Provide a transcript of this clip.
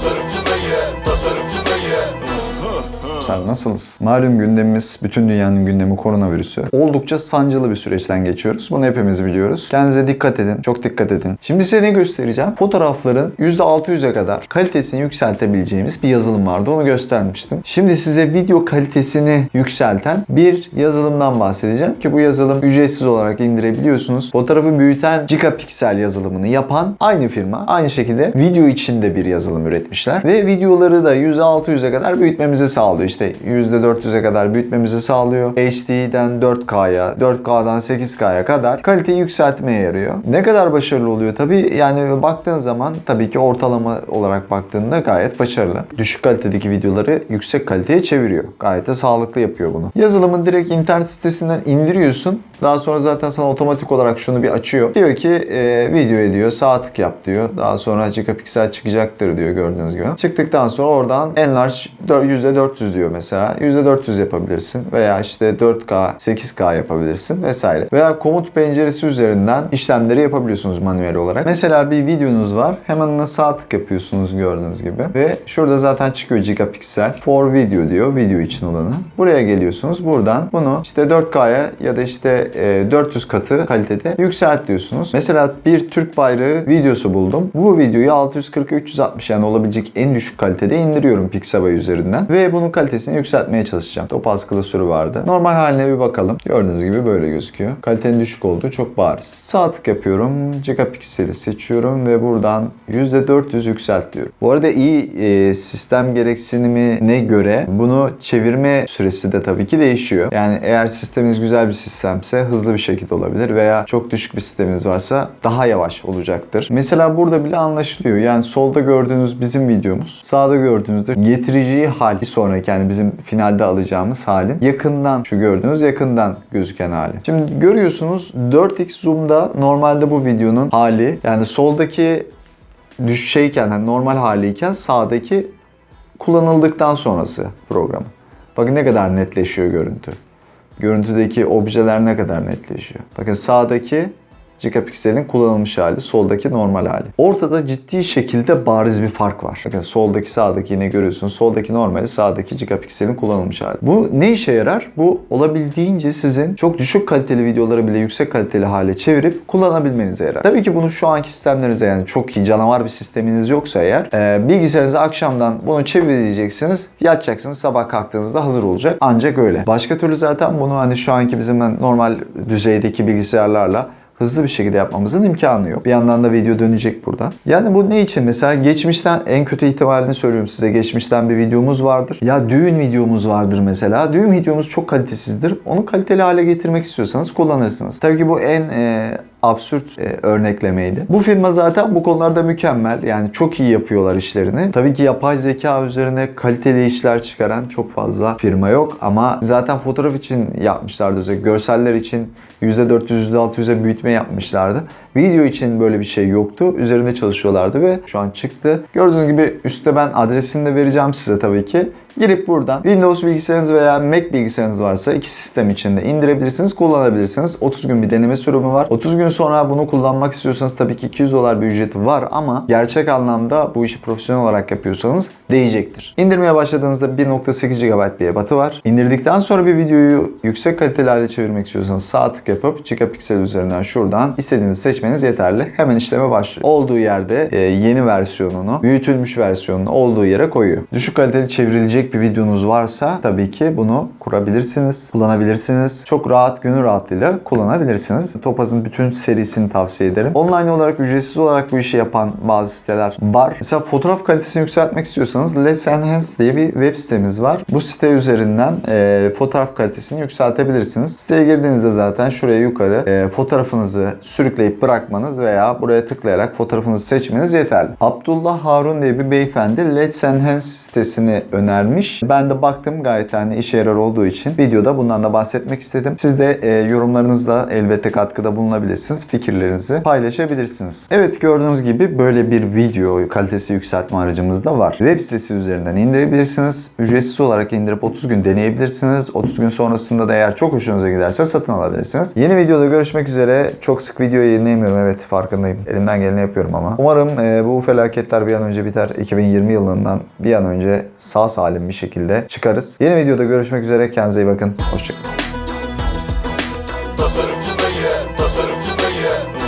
Tasarımcı dayı, tasarımcı dayı. Arkadaşlar nasılsınız? Malum gündemimiz, bütün dünyanın gündemi koronavirüsü. Oldukça sancılı bir süreçten geçiyoruz. Bunu hepimiz biliyoruz. Kendinize dikkat edin, çok dikkat edin. Şimdi size ne göstereceğim? Fotoğrafların %600'e kadar kalitesini yükseltebileceğimiz bir yazılım vardı. Onu göstermiştim. Şimdi size video kalitesini yükselten bir yazılımdan bahsedeceğim ki bu yazılım ücretsiz olarak indirebiliyorsunuz. Fotoğrafı büyüten Gigapiksel yazılımını yapan aynı firma. Aynı şekilde video içinde bir yazılım üretmişler. Ve videoları da %600'e kadar büyütmemizi sağlıyor. İşte %400'e kadar büyütmemizi sağlıyor. HD'den 4K'ya, 4K'dan 8K'ya kadar kaliteyi yükseltmeye yarıyor. Ne kadar başarılı oluyor tabii yani baktığın zaman tabii ki ortalama olarak baktığında gayet başarılı. Düşük kalitedeki videoları yüksek kaliteye çeviriyor. Gayet de sağlıklı yapıyor bunu. Yazılımı direkt internet sitesinden indiriyorsun. Daha sonra zaten sana otomatik olarak şunu bir açıyor. Diyor ki e, video ediyor, saatlik yap diyor. Daha sonra gigapiksel çıkacaktır diyor gördüğünüz gibi. Çıktıktan sonra oradan enlarge dör- %400 diyor mesela. %400 yapabilirsin veya işte 4K, 8K yapabilirsin vesaire. Veya komut penceresi üzerinden işlemleri yapabiliyorsunuz manuel olarak. Mesela bir videonuz var. Hemen ona sağ tık yapıyorsunuz gördüğünüz gibi. Ve şurada zaten çıkıyor gigapiksel. For video diyor. Video için olanı. Buraya geliyorsunuz. Buradan bunu işte 4K'ya ya da işte e, 400 katı kalitede yükselt diyorsunuz. Mesela bir Türk bayrağı videosu buldum. Bu videoyu 640'a 360 yani olabilecek en düşük kalitede indiriyorum Pixabay üzerinden. Ve bunun kalitesini yükseltmeye çalışacağım. Top klasörü vardı. Normal haline bir bakalım. Gördüğünüz gibi böyle gözüküyor. Kalitenin düşük olduğu çok bariz. Sağ tık yapıyorum. Gigapikseli seçiyorum ve buradan %400 yükselt diyorum. Bu arada iyi e, sistem gereksinimine göre bunu çevirme süresi de tabii ki değişiyor. Yani eğer sisteminiz güzel bir sistemse hızlı bir şekilde olabilir veya çok düşük bir sisteminiz varsa daha yavaş olacaktır. Mesela burada bile anlaşılıyor. Yani solda gördüğünüz bizim videomuz, sağda gördüğünüzde getireceği hal bir bizim finalde alacağımız halin yakından şu gördüğünüz yakından gözüken hali. Şimdi görüyorsunuz 4x zoom'da normalde bu videonun hali yani soldaki düş şeyken hani normal haliyken sağdaki kullanıldıktan sonrası programı. Bakın ne kadar netleşiyor görüntü. Görüntüdeki objeler ne kadar netleşiyor. Bakın sağdaki gigapikselin kullanılmış hali, soldaki normal hali. Ortada ciddi şekilde bariz bir fark var. Bakın soldaki sağdaki yine görüyorsunuz. Soldaki normali, sağdaki gigapikselin kullanılmış hali. Bu ne işe yarar? Bu olabildiğince sizin çok düşük kaliteli videoları bile yüksek kaliteli hale çevirip kullanabilmenize yarar. Tabii ki bunu şu anki sistemlerinizde yani çok iyi canavar bir sisteminiz yoksa eğer e, bilgisayarınıza akşamdan bunu çevireceksiniz. Yatacaksınız. Sabah kalktığınızda hazır olacak. Ancak öyle. Başka türlü zaten bunu hani şu anki bizim normal düzeydeki bilgisayarlarla hızlı bir şekilde yapmamızın imkanı yok. Bir yandan da video dönecek burada. Yani bu ne için? Mesela geçmişten en kötü ihtimalini söylüyorum size. Geçmişten bir videomuz vardır. Ya düğün videomuz vardır mesela. Düğün videomuz çok kalitesizdir. Onu kaliteli hale getirmek istiyorsanız kullanırsınız. Tabii ki bu en e, absürt e, örneklemeydi. Bu firma zaten bu konularda mükemmel. Yani çok iyi yapıyorlar işlerini. Tabii ki yapay zeka üzerine kaliteli işler çıkaran çok fazla firma yok ama zaten fotoğraf için yapmışlardı özellikle. Görseller için %400, %600'e büyütme yapmışlardı. Video için böyle bir şey yoktu. Üzerinde çalışıyorlardı ve şu an çıktı. Gördüğünüz gibi üstte ben adresini de vereceğim size tabii ki. Girip buradan Windows bilgisayarınız veya Mac bilgisayarınız varsa iki sistem içinde indirebilirsiniz, kullanabilirsiniz. 30 gün bir deneme sürümü var. 30 gün sonra bunu kullanmak istiyorsanız tabii ki 200 dolar bir ücreti var ama gerçek anlamda bu işi profesyonel olarak yapıyorsanız değecektir. İndirmeye başladığınızda 1.8 GB bir ebatı var. İndirdikten sonra bir videoyu yüksek kaliteli çevirmek istiyorsanız sağ tık yapıp Gigapiksel üzerinden şuradan istediğinizi seçmeniz yeterli. Hemen işleme başlıyor. Olduğu yerde e, yeni versiyonunu, büyütülmüş versiyonunu olduğu yere koyuyor. Düşük kaliteli çevrilecek bir videonuz varsa tabii ki bunu kurabilirsiniz, kullanabilirsiniz. Çok rahat, gönül rahatlığıyla kullanabilirsiniz. Topaz'ın bütün serisini tavsiye ederim. Online olarak, ücretsiz olarak bu işi yapan bazı siteler var. Mesela fotoğraf kalitesini yükseltmek istiyorsanız Let's Enhance diye bir web sitemiz var. Bu site üzerinden e, fotoğraf kalitesini yükseltebilirsiniz. Siteye girdiğinizde zaten şuraya yukarı e, fotoğrafınızı sürükleyip bırakmanız veya buraya tıklayarak fotoğrafınızı seçmeniz yeterli. Abdullah Harun diye bir beyefendi Let's Enhance sitesini önermiş gelmiş. Ben de baktım gayet hani işe yarar olduğu için videoda bundan da bahsetmek istedim. Siz de e, yorumlarınızla elbette katkıda bulunabilirsiniz. Fikirlerinizi paylaşabilirsiniz. Evet gördüğünüz gibi böyle bir video kalitesi yükseltme aracımız da var. Web sitesi üzerinden indirebilirsiniz. Ücretsiz olarak indirip 30 gün deneyebilirsiniz. 30 gün sonrasında da eğer çok hoşunuza giderse satın alabilirsiniz. Yeni videoda görüşmek üzere. Çok sık video yayınlayamıyorum evet farkındayım. Elimden geleni yapıyorum ama. Umarım e, bu felaketler bir an önce biter. 2020 yılından bir an önce sağ salim bir şekilde çıkarız. Yeni videoda görüşmek üzere. Kendinize iyi bakın. Hoşçakalın. Tasarımcı dayı, tasarımcı dayı